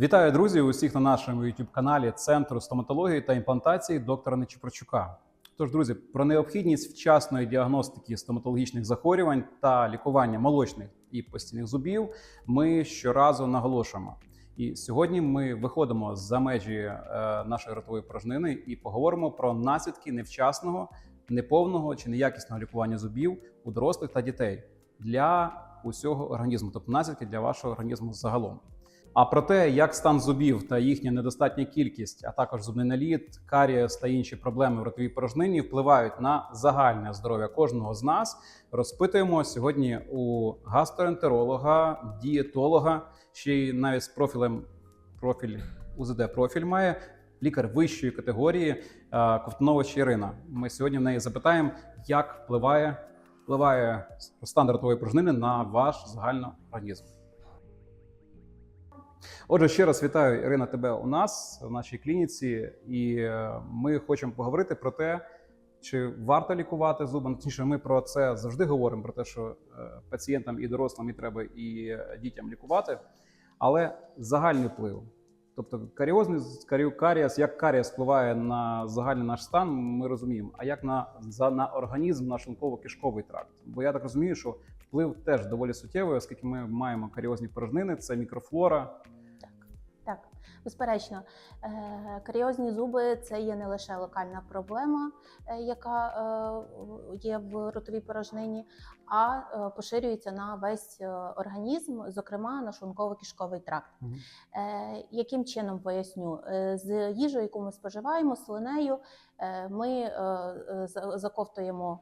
Вітаю, друзі! Усіх на нашому youtube каналі Центру стоматології та імплантації доктора Нечіпорчука. Тож, друзі, про необхідність вчасної діагностики стоматологічних захворювань та лікування молочних і постійних зубів ми щоразу наголошуємо. І сьогодні ми виходимо за межі е, нашої ротової порожнини і поговоримо про наслідки невчасного, неповного чи неякісного лікування зубів у дорослих та дітей для усього організму, тобто наслідки для вашого організму загалом. А про те, як стан зубів та їхня недостатня кількість, а також зубний наліт, карієс та інші проблеми в ротовій порожнині впливають на загальне здоров'я кожного з нас, розпитуємо сьогодні у гастроентеролога, дієтолога, ще й навіть з профілем профіль УЗД профіль має лікар вищої категорії е, Ковтунович Ірина. Ми сьогодні в неї запитаємо, як впливає, впливає стан ротової порожнини на ваш загальний організм. Отже, ще раз вітаю Ірина тебе у нас в нашій клініці, і е, ми хочемо поговорити про те, чи варто лікувати зуби. Точніше, ми про це завжди говоримо: про те, що е, пацієнтам і дорослим і треба і е, дітям лікувати, але загальний вплив. Тобто каріозний карі- карієс, як карієс впливає на загальний наш стан, ми розуміємо. А як на, за, на організм, на шлунково-кишковий тракт? Бо я так розумію, що вплив теж доволі суттєвий, оскільки ми маємо каріозні порожнини, це мікрофлора, Так, безперечно, Е, каріозні зуби це є не лише локальна проблема, е, яка е, є в ротовій порожнині, а поширюється на весь організм, зокрема на шлунково-кишковий тракт. Е, Яким чином поясню? З їжею, яку ми споживаємо, слинею, ми заковтуємо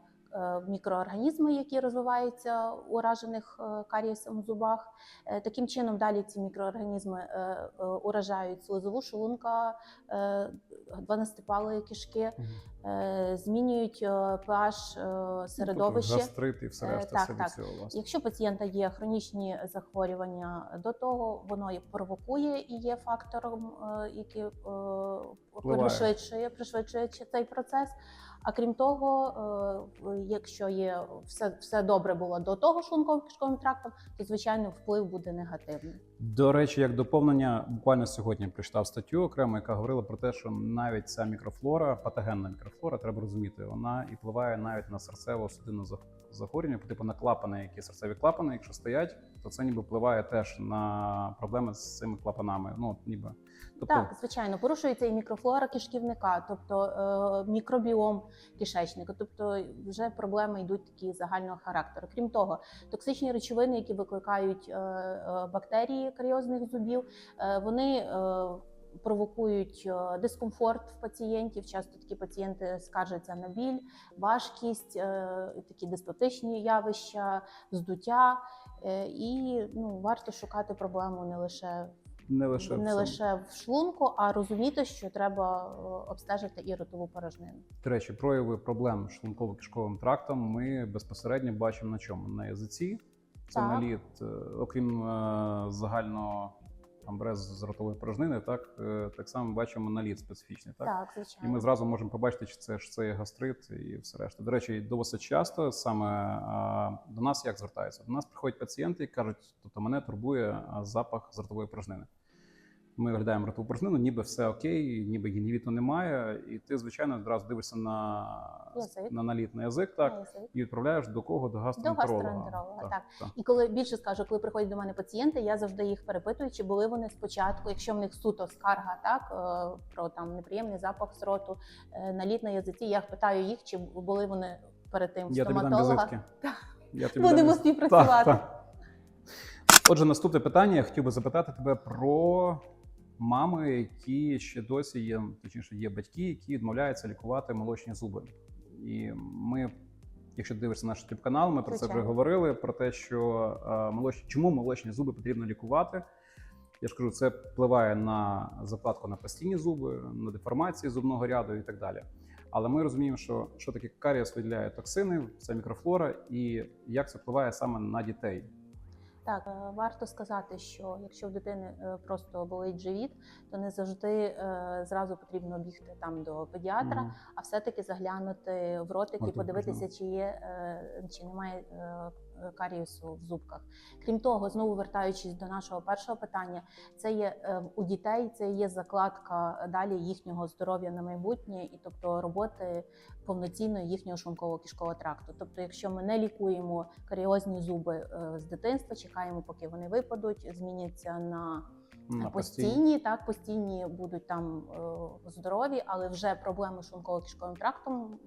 мікроорганізми, які розвиваються у уражених е, карієсом зубах. Е, Таким чином, далі ці мікроорганізми е, е, уражають слизову шлунка, е, 12-палої кишки, е, змінюють е, pH е, середовище. Тобто гастрит і все Е, решта так, так. цього власне. Якщо у пацієнта є хронічні захворювання до того, воно і провокує і є фактором, е, який е, пришвидшує, пришвидшує цей процес. А крім того, е, якщо є все, все добре було до того шлунково-кишковим трактом, то звичайно вплив буде негативний. До речі, як доповнення, буквально сьогодні прочитав статтю окремо, яка говорила про те, що навіть ця мікрофлора, патогенна мікрофлора, треба розуміти, вона і впливає навіть на серцево-судинне зах- захворювання, типу на клапани, які серцеві клапани, якщо стоять, то це ніби впливає теж на проблеми з цими клапанами. Ну, ніби. Тобто, Так, звичайно, порушується і мікрофлора кишківника, тобто е, мікробіом кишечника, тобто вже проблеми йдуть такі загального характеру. Крім того, токсичні речовини, які викликають е, е, бактерії каріозних зубів, е, вони е, провокують е, дискомфорт в пацієнтів. Часто такі пацієнти скаржаться на біль, важкість, е, такі диспептичні явища, здуття. Е, І ну, варто шукати проблему не лише не лише в не цьому. лише в шлунку, а розуміти, що треба е, обстежити і ротову порожнину. До речі, прояви проблем з шлунково-кишковим трактом ми безпосередньо бачимо на чому? На язиці. Це Так. наліт, е, окрім загального амбрез з ротової порожнини, так, е, так само бачимо наліт специфічний. Так? Так, І ми зразу можемо побачити, чи це ж це є гастрит і все решта. До речі, досить часто саме а, до нас як звертаються? До нас приходять пацієнти і кажуть, тобто мене турбує запах з ротової порожнини. Ми оглядаємо ротову порожнину, ніби все окей, ніби гінівіту немає. І ти, звичайно, одразу дивишся на, Язик. на наліт на язик, так, На язик. і відправляєш до кого? До гастроентеролога. гастроентеролога, так. так. І коли більше скажу, коли приходять до мене пацієнти, я завжди їх перепитую, чи були вони спочатку, якщо в них суто скарга, так е, про там неприємний запах з роту, е, наліт на язиці. Я питаю їх, чи були вони перед тим Я тобі дам стоматолога. Я тобі Будемо співпрацювати. Так, так. Отже, наступне питання. Я хотів би запитати тебе про мами, які ще досі є, точніше, є батьки, які відмовляються лікувати молочні зуби. І ми, якщо дивишся наш youtube канал, ми про це вже говорили: про те, що е, молочні, чому молочні зуби потрібно лікувати. Я ж кажу, це впливає на закладку на постійні зуби, на деформації зубного ряду і так далі. Але ми розуміємо, що, що таке карієс виділяє токсини, це мікрофлора, і як це впливає саме на дітей. Так, е, варто сказати, що якщо в дитини е, просто болить живіт, то не завжди е, зразу потрібно бігти там до педіатра, mm. а все-таки заглянути в ротик і подивитися, чи є чи немає карієсу в зубках. Крім того, знову вертаючись до нашого першого питання, це є е, у дітей, це є закладка далі їхнього здоров'я на майбутнє, і тобто роботи повноцінної їхнього шлунково-кишкового тракту. Тобто, якщо ми не лікуємо каріозні зуби е, з дитинства, чекаємо, поки вони випадуть, зміняться на На постійні, так постійні будуть там е, здорові, але вже проблеми з шлунково-кишковим трактом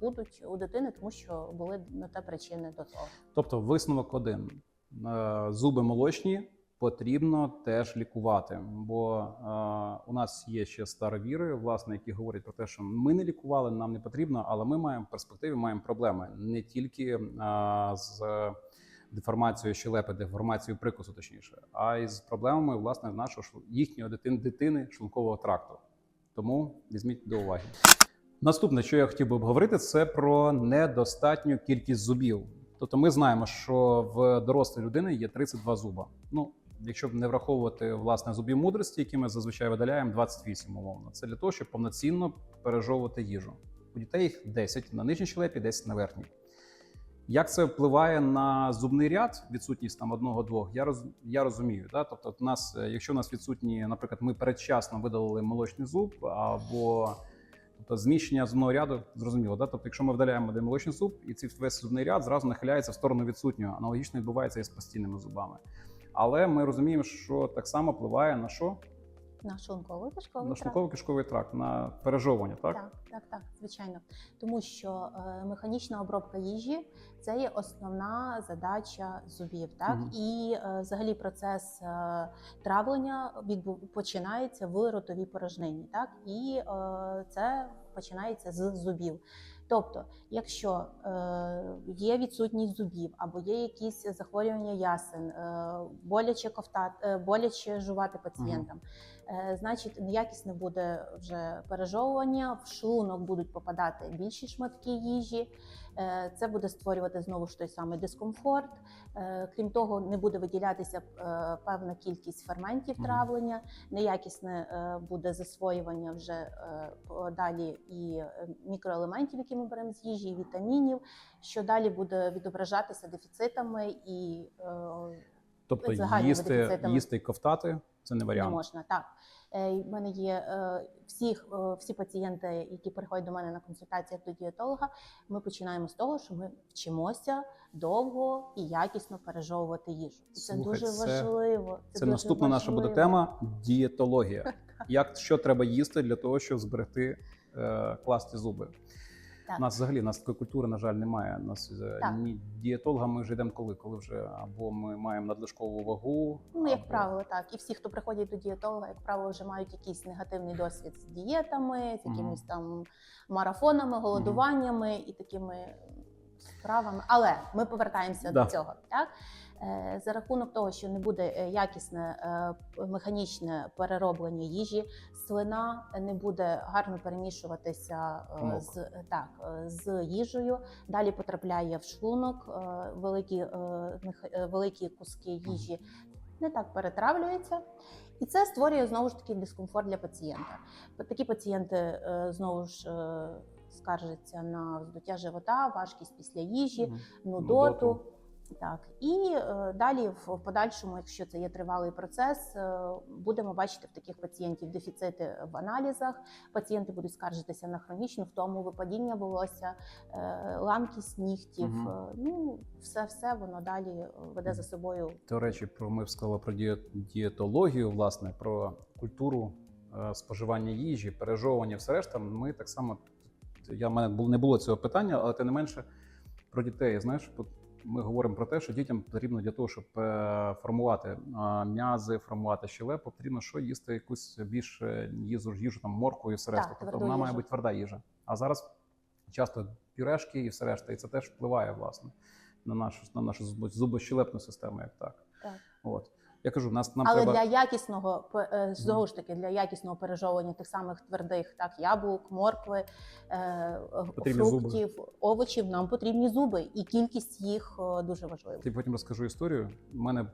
будуть у дитини, тому що були на те причини до того. Тобто висновок один: Е, зуби молочні потрібно теж лікувати. Бо е, у нас є ще старовіри, власне, які говорять про те, що ми не лікували, нам не потрібно, але ми маємо в перспективі маємо проблеми не тільки е, з деформацією щелепи, деформацією прикусу, точніше, а й з проблемами власне нашого шлу- їхньої дитини, шлункового тракту. Тому візьміть до уваги. Наступне, що я хотів би обговорити, це про недостатню кількість зубів. Тобто, ми знаємо, що в дорослої людини є 32 зуба. Ну, якщо не враховувати власне зубів мудрості, які ми зазвичай видаляємо, 28 умовно. Це для того, щоб повноцінно пережовувати їжу. У дітей їх 10 на нижній щелепі, 10 на верхній. Як це впливає на зубний ряд, відсутність там одного-двох, я роз, я розумію. Да? Тобто, от нас, е, якщо у нас відсутні, наприклад, ми передчасно видалили молочний зуб або тобто зміщення зубного ряду, зрозуміло, да? Тобто, якщо ми видаляємо один молочний зуб, і цей весь зубний ряд зразу нахиляється в сторону відсутнього. Аналогічно відбувається і з постійними зубами. Але ми розуміємо, що так само впливає на що? На шлунково-кишковий На тракт. шлунково-кишковий тракт, на пережовування, так? Так, так, так, звичайно. Тому що е, механічна обробка їжі це є основна задача зубів. Так Мгм. і е, взагалі процес е, травлення відбу- починається в ротовій порожнині. Так і е, це починається з зубів. Тобто, якщо е, є відсутність зубів або є якісь захворювання ясен, е, боляче ковтати, е, боляче жувати пацієнтам, е, значить неякісне буде вже пережовування, в шлунок будуть попадати більші шматки їжі. Е, Це буде створювати знову ж той самий дискомфорт. Е, Крім того, не буде виділятися е, певна кількість ферментів травлення, неякісне е, буде засвоювання вже е, далі і е, мікроелементів, які ми беремо з їжі, і вітамінів, що далі буде відображатися дефіцитами і е, Тобто Загальними їсти, їсти і ковтати це не не варіант. можна. Так. Е, В мене є е, всіх, е, всі пацієнти, які приходять до мене на консультаціях до дієтолога. Ми починаємо з того, що ми вчимося довго і якісно пережовувати їжу. Це Слухай, дуже це- важливо. Це, дуже наступна наша буде тема дієтологія. Як що треба їсти для того, щоб зберегти е, класти зуби? Так. У нас взагалі у нас такої культури, на жаль, немає. У нас е, Так. ні дієтолога ми вже йдемо коли, коли вже або ми маємо надлишкову вагу. Ну, як або... правило, так. І всі, хто приходять до дієтолога, як правило, вже мають якийсь негативний досвід з дієтами, з якимись там марафонами, голодуваннями і такими справами. Але ми повертаємося Да. до цього. Так? Е, За рахунок того, що не буде е, якісне е, механічне перероблення їжі, слина не буде гарно перемішуватися з так з їжею. Далі потрапляє в шлунок. Великі, великі куски їжі не так перетравлюються. І це створює знову ж таки дискомфорт для пацієнта. Такі пацієнти знову ж скаржаться на вздуття живота, важкість після їжі, нудоту. Так і е, далі, в подальшому, якщо це є тривалий процес, е, будемо бачити в таких пацієнтів дефіцити в аналізах. Пацієнти будуть скаржитися на хронічну втому, випадіння волосся, е, ламкість нігтів. Е, Ну все, все воно далі веде за собою До речі, про ми сказали про дієтологію, власне, про культуру споживання їжі, пережовування, все решта. Ми так само я в мене не було цього питання, але тим не менше про дітей. Знаєш, ми говоримо про те, що дітям потрібно для того, щоб е, формувати м'язи, формувати щелепу, потрібно що їсти якусь більш е, їжу, їжу там моркву і все Так, решта. Тобто вона має бути тверда їжа. А зараз часто пюрешки і все решта, і це теж впливає власне на нашу на нашу зубощелепну систему, як так. Так. От я кажу, нас нам Але треба для якісного е, знову ж таки для якісного пережовування тих самих твердих, так яблук, моркви, е, Потрібні зуби. фруктів, овочів. Нам потрібні зуби, і кількість їх е, дуже важлива. Я потім розкажу історію. У мене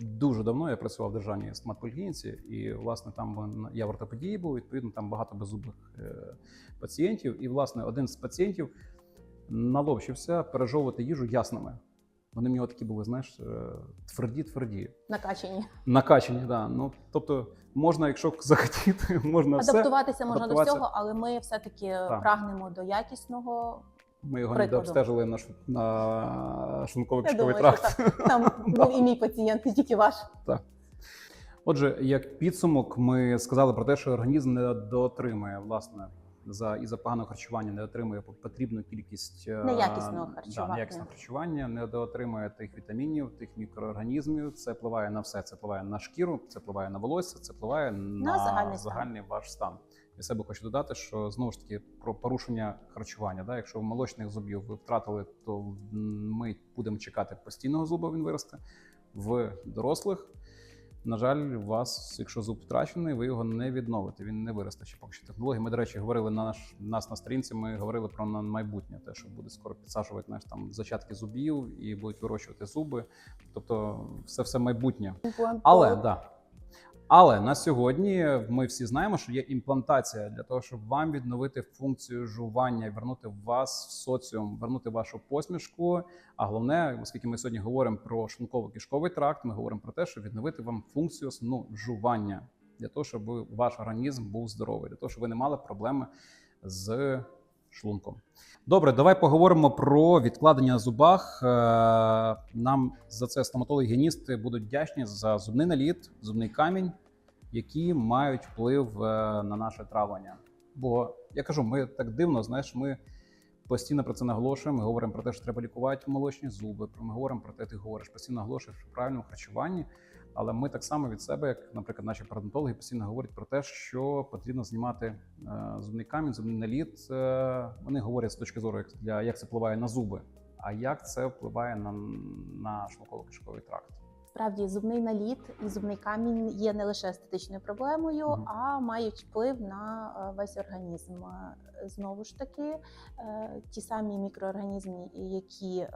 дуже давно я працював в державній стоматполіклініці, і власне там я в ортопедії був. Відповідно, там багато беззубих пацієнтів. І власне один з пацієнтів наловчився пережовувати їжу ясними. Вони в нього такі були, знаєш, е, тверді, тверді. Накачані. Накачані, да. Ну тобто, можна, якщо захотіти, можна все. Адаптуватися можна до Адаптуватися. всього, але ми все-таки Так. прагнемо до якісного. Ми його не дообстежили на, ш- на Я шлунково-кишковий тракт. що там, там був і мій пацієнт, не тільки ваш. Отже, як підсумок, ми сказали про те, що організм не дотримує власне за і за поганого харчування, не отримує потрібну кількість е, Неякісного Да, харчування. неякісного харчування, не доотримує тих вітамінів, тих мікроорганізмів. Це впливає на все. Це впливає на шкіру, це впливає на волосся, це впливає на, загальний загальний ваш стан. Я себе хочу додати, що знову ж таки про порушення харчування. Да? Якщо в молочних зубів ви втратили, то ми будемо чекати постійного зуба, він виросте. В дорослих, на жаль, у вас, якщо зуб втрачений, ви його не відновите. Він не виросте ще поки що технології. Ми, до речі, говорили на наш нас на сторінці. Ми говорили про на майбутнє, те, що буде скоро підсаджувати наш там зачатки зубів і будуть вирощувати зуби. Тобто, все все майбутнє. Але да. Але на сьогодні ми всі знаємо, що є імплантація для того, щоб вам відновити функцію жування, вернути вас в соціум, вернути вашу посмішку. А головне, оскільки ми сьогодні говоримо про шлунково-кишковий тракт, ми говоримо про те, щоб відновити вам функцію основну жування для того, щоб ваш організм був здоровий, для того, щоб ви не мали проблеми з шлунком. Добре, давай поговоримо про відкладення на зубах. Е, Нам за це стоматологи-гігієністи будуть вдячні за зубний наліт, зубний камінь, які мають вплив е, на наше травлення. Бо я кажу, ми так дивно, знаєш, ми постійно про це наголошуємо. Ми говоримо про те, що треба лікувати молочні зуби. Ми говоримо про те, ти говориш, постійно наголошуєш про правильному харчуванні. Але ми так само від себе, як, наприклад, наші парадонтологи постійно говорять про те, що потрібно знімати е, зубний камінь, зубний наліт. Е, вони говорять з точки зору, як для як це впливає на зуби, а як це впливає на, на шлунково-кишковий тракт. Справді, зубний наліт і зубний камінь є не лише естетичною проблемою, Мгм. а мають вплив на е, весь організм. Е, Знову ж таки, е, ті самі мікроорганізми, які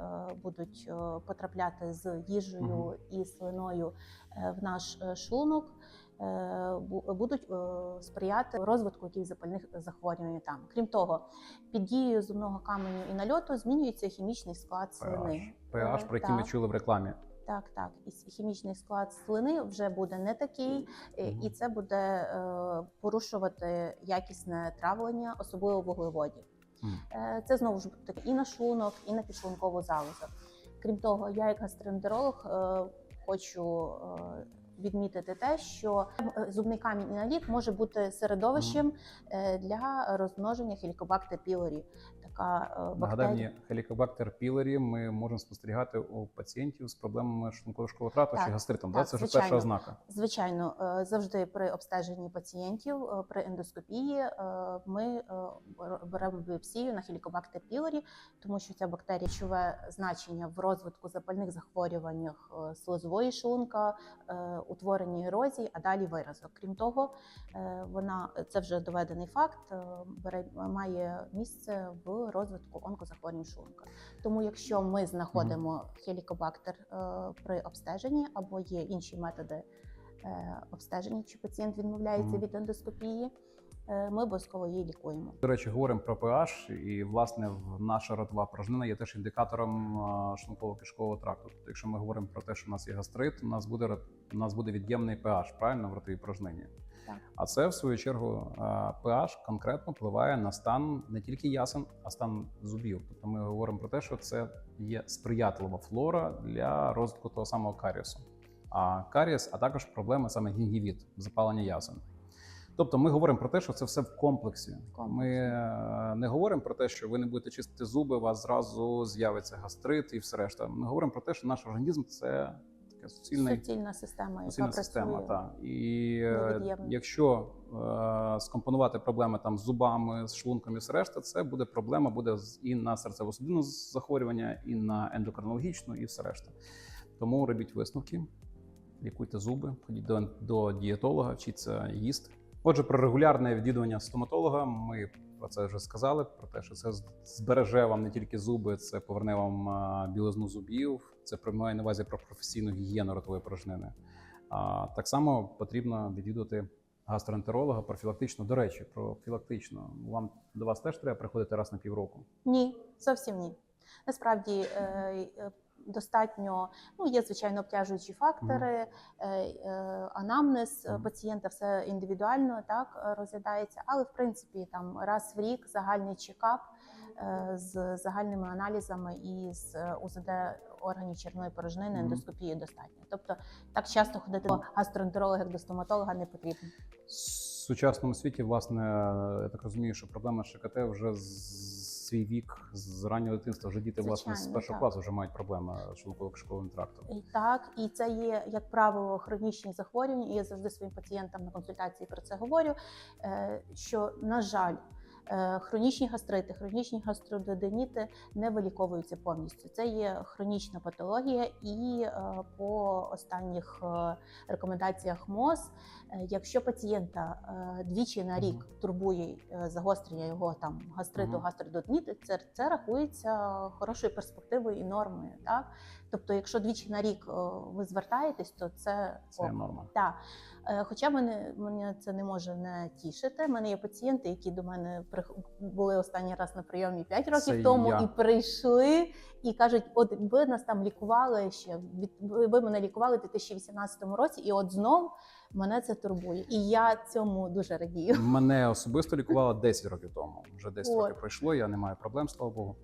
будуть потрапляти з їжею Мгм. і слиною в наш шлунок. Будуть сприяти розвитку якихось запальних захворювань там. Крім того, під дією зубного каменю і нальоту змінюється хімічний склад слини. PH, про який ми чули в рекламі. Так, так. І хімічний склад слини вже буде не такий, і це буде е, порушувати якісне травлення, особливо вуглеводів. Е, Це знову ж таки і на шлунок, і на підшлункову залозу. Крім того, я як гастроентеролог е, хочу відмітити те, що зубний камінь і наліт може бути середовищем для розмноження хелікобактер пілорі. Така е, Нагадай мені, хелікобактер пілорі ми можемо спостерігати у пацієнтів з проблемами шлунково-кишкового тракту Так, чи гастритом. так, да? Це вже перша ознака. Звичайно, е, завжди при обстеженні пацієнтів е, при ендоскопії е, ми беремо біопсію на хелікобактер пілорі, тому що ця бактерія чуве значення в розвитку запальних захворюваннях слизової шлунка, утворенні ерозії, а далі виразок. Крім того, вона це вже доведений факт, має місце в розвитку онкозахворювань шлунка. Тому, якщо ми знаходимо хелікобактер е, при обстеженні або є інші методи е, обстеження, чи пацієнт відмовляється від ендоскопії, е, ми обов'язково її лікуємо. До речі, говоримо про pH, і власне наша ротова порожнина є теж індикатором шлунково-кишкового тракту. Тобто, якщо ми говоримо про те, що у нас є гастрит, у нас буде у нас буде від'ємний pH, правильно в ротовій порожнині. А це в свою чергу pH конкретно впливає на стан не тільки ясен, а стан зубів. Тобто ми говоримо про те, що це є сприятлива флора для розвитку того самого каріусу. А карієс, а також проблеми саме гінгівіт, запалення ясен. Тобто ми говоримо про те, що це все в комплексі. комплексі. Ми е, не говоримо про те, що ви не будете чистити зуби, у вас зразу з'явиться гастрит і все решта. Ми говоримо про те, що наш організм це така суцільна, Суцільна система, яка суцільна система. Та. І е, якщо е, скомпонувати проблеми там з зубами, з шлунком і все решта, це буде проблема буде з- і на серцево-судинне захворювання, і на ендокринологічну, і все решта. Тому робіть висновки, лікуйте зуби, ходіть до, до дієтолога, вчіться їсти. Отже, про регулярне відвідування стоматолога ми про це вже сказали. Про те, що це збереже вам не тільки зуби, це поверне вам білизну зубів. Це має на увазі про професійну гігієну ротової порожнини. А так само потрібно відвідувати гастроентеролога профілактично. До речі, профілактично. Вам до вас теж треба приходити раз на півроку. Ні, зовсім ні. Насправді е, е, достатньо ну є звичайно обтяжуючі фактори, е, анамнез пацієнта, все індивідуально так розглядається, але в принципі там раз в рік загальний чекап з загальними аналізами і з е, УЗД органів червоної порожнини, ендоскопії достатньо. Тобто так часто ходити до гастроентеролога як до стоматолога не потрібно. В сучасному світі, власне, я так розумію, що проблема ШКТ вже з свій вік з раннього дитинства. Вже діти власне з першого так. класу вже мають проблеми з шлунково-кишковим трактом. І так, і це є, як правило, хронічні захворювання. І я завжди своїм пацієнтам на консультації про це говорю. е, Що, на жаль, е, хронічні гастрити, хронічні гастрододеніти не виліковуються повністю. Це є хронічна патологія, і е, по останніх е, рекомендаціях МОЗ, е, якщо пацієнта е, двічі на рік турбує е, загострення його там гастриту, Мгм. гастрододеніти, це, це рахується хорошою перспективою і нормою. Так? Тобто, якщо двічі на рік ви звертаєтесь, то це, Це норма. Так. Е, Хоча мене, мене це не може не тішити. У мене є пацієнти, які до мене прих- були останній раз на прийомі 5 років Це тому я. і прийшли і кажуть: от ви нас там лікували ще від ви мене лікували в 2018 році, і от знов мене це турбує. І я цьому дуже радію. Мене особисто лікували 10 років тому. Вже 10 От. років пройшло, я не маю проблем, слава Богу.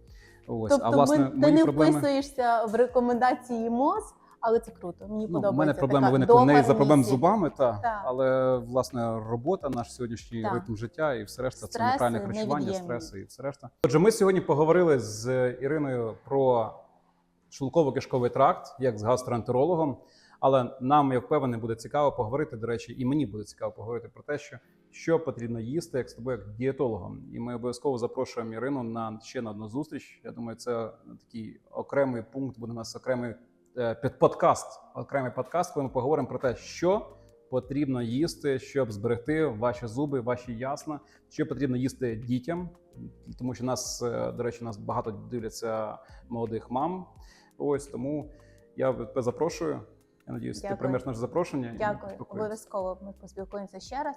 Ось, тобто, а власне, ми, ти мої не проблеми. вписуєшся в рекомендації МОЗ, але це круто. Мені Ну, подобається. у мене проблеми виникли не за проблем з зубами, та, Так. але власне робота, наш сьогоднішній Так. ритм життя і все решта це неправильне харчування, стреси і все решта. Отже, ми сьогодні поговорили з Іриною про шлунково-кишковий тракт, як з гастроентерологом. Але нам, я впевнений, буде цікаво поговорити. До речі, і мені буде цікаво поговорити про те, що, що потрібно їсти як з тобою, як дієтологом. І ми обов'язково запрошуємо Ірину на ще на одну зустріч. Я думаю, це такий окремий пункт буде у нас окремий е, під- подкаст, окремий подкаст, коли ми поговоримо про те, що потрібно їсти, щоб зберегти ваші зуби, ваші ясна, що потрібно їсти дітям, тому що нас, е, до речі, нас багато дивляться молодих мам. Ось тому я запрошую. Я надіюсь, ти Дякую. приймеш наше запрошення. Дякую, обов'язково. Ми поспілкуємося ще раз.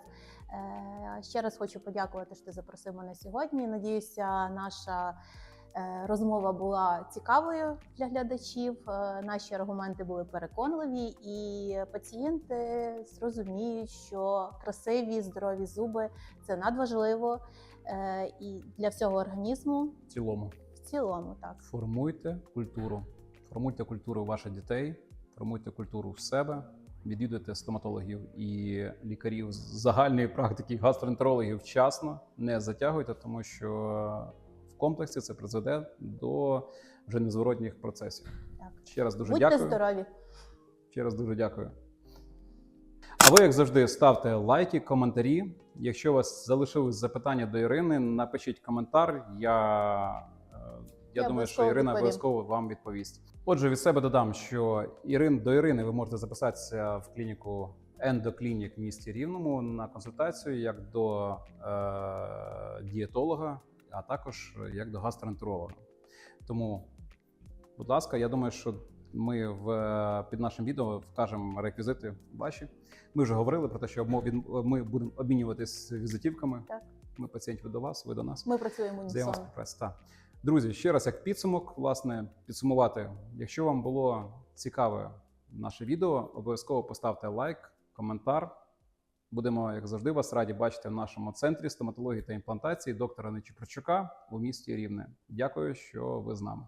Е, Ще раз хочу подякувати, що ти запросив мене сьогодні. Надіюся, наша е, розмова була цікавою для глядачів. е, Наші аргументи були переконливі, і пацієнти зрозуміють, що красиві, здорові зуби це надважливо і для всього організму В цілому в цілому. Так формуйте культуру, формуйте культуру ваших дітей, формуйте культуру в себе. Відвідуйте стоматологів і лікарів з загальної практики, гастроентерологів вчасно, не затягуйте, тому що в комплексі це призведе до вже незворотніх процесів. так Ще раз дуже будьте дякую. здорові. Ще раз дуже дякую. А ви, як завжди, ставте лайки, коментарі. Якщо у вас залишились запитання до Ірини, напишіть коментар. Я, е, я, Я думаю, що Ірина відповім. обов'язково вам відповість. Отже, від себе додам, що Ірин до Ірини ви можете записатися в клініку ендоклінік в місті Рівному на консультацію як до е, дієтолога, а також як до гастроентеролога. Тому, будь ласка, я думаю, що ми в під нашим відео вкажемо реквізити ваші. Ми вже говорили про те, що ми будемо обмінюватись візитівками. Так. Ми пацієнтів до вас, ви до нас. Ми працюємо Так. Друзі, ще раз як підсумок, власне, підсумувати. Якщо вам було цікаве наше відео, обов'язково поставте лайк, коментар. Будемо, як завжди, вас раді бачити в нашому центрі стоматології та імплантації доктора Нечіпричука у місті Рівне. Дякую, що ви з нами.